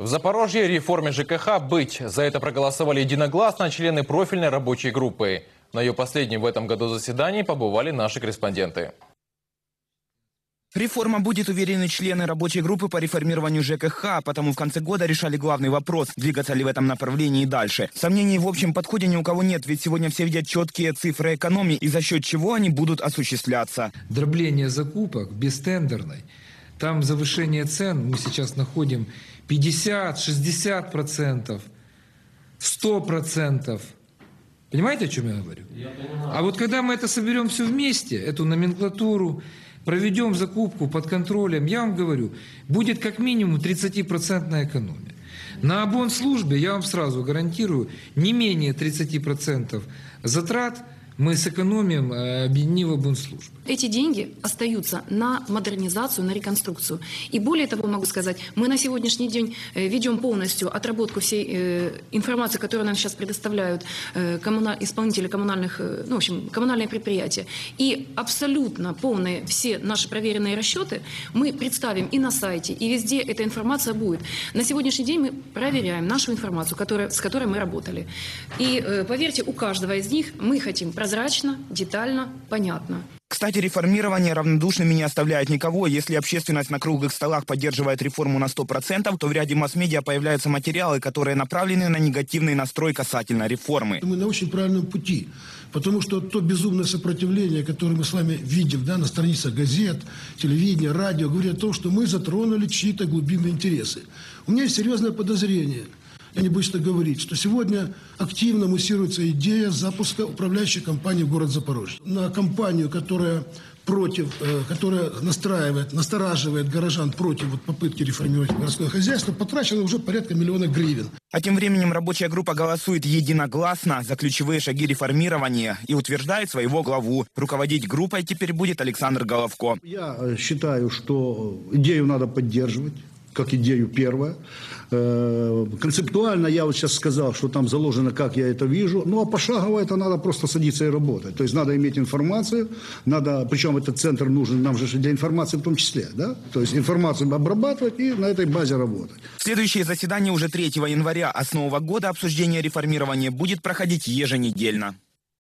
В Запорожье реформе ЖКХ быть. За это проголосовали единогласно члены профильной рабочей группы. На ее последнем в этом году заседании побывали наши корреспонденты. Реформа будет, уверены члены рабочей группы по реформированию ЖКХ, потому в конце года решали главный вопрос, двигаться ли в этом направлении и дальше. Сомнений в общем подходе ни у кого нет, ведь сегодня все видят четкие цифры экономии и за счет чего они будут осуществляться. Дробление закупок бестендерной, там завышение цен мы сейчас находим 50-60%, 100%. Понимаете, о чем я говорю? А вот когда мы это соберем все вместе, эту номенклатуру, проведем закупку под контролем, я вам говорю, будет как минимум 30% экономия. На обон службе, я вам сразу гарантирую, не менее 30% затрат мы сэкономим, э, объединив обонслужбы. Эти деньги остаются на модернизацию, на реконструкцию. И более того, могу сказать, мы на сегодняшний день э, ведем полностью отработку всей э, информации, которую нам сейчас предоставляют исполнители коммунальных, ну, в общем, коммунальные предприятия. И абсолютно полные все наши проверенные расчеты мы представим и на сайте, и везде эта информация будет. На сегодняшний день мы проверяем нашу информацию, которая, с которой мы работали. И поверьте, у каждого из них мы хотим прозрачно, детально, понятно. Кстати, реформирование равнодушными не оставляет никого. Если общественность на круглых столах поддерживает реформу на 100%, то в ряде масс-медиа появляются материалы, которые направлены на негативный настрой касательно реформы. Мы на очень правильном пути, потому что то безумное сопротивление, которое мы с вами видим да, на страницах газет, телевидения, радио, говорит о том, что мы затронули чьи-то глубинные интересы. У меня есть серьезное подозрение – я не боюсь это говорить, что сегодня активно муссируется идея запуска управляющей компании в город Запорожье. На компанию, которая против, э, которая настраивает, настораживает горожан против вот, попытки реформировать городское хозяйство, потрачено уже порядка миллиона гривен. А тем временем рабочая группа голосует единогласно за ключевые шаги реформирования и утверждает своего главу. Руководить группой теперь будет Александр Головко. Я э, считаю, что идею надо поддерживать как идею первое. Э, концептуально я вот сейчас сказал, что там заложено, как я это вижу. Ну, а пошагово это надо просто садиться и работать. То есть надо иметь информацию, надо, причем этот центр нужен нам же для информации в том числе, да? То есть информацию обрабатывать и на этой базе работать. Следующее заседание уже 3 января, а с нового года обсуждение реформирования будет проходить еженедельно.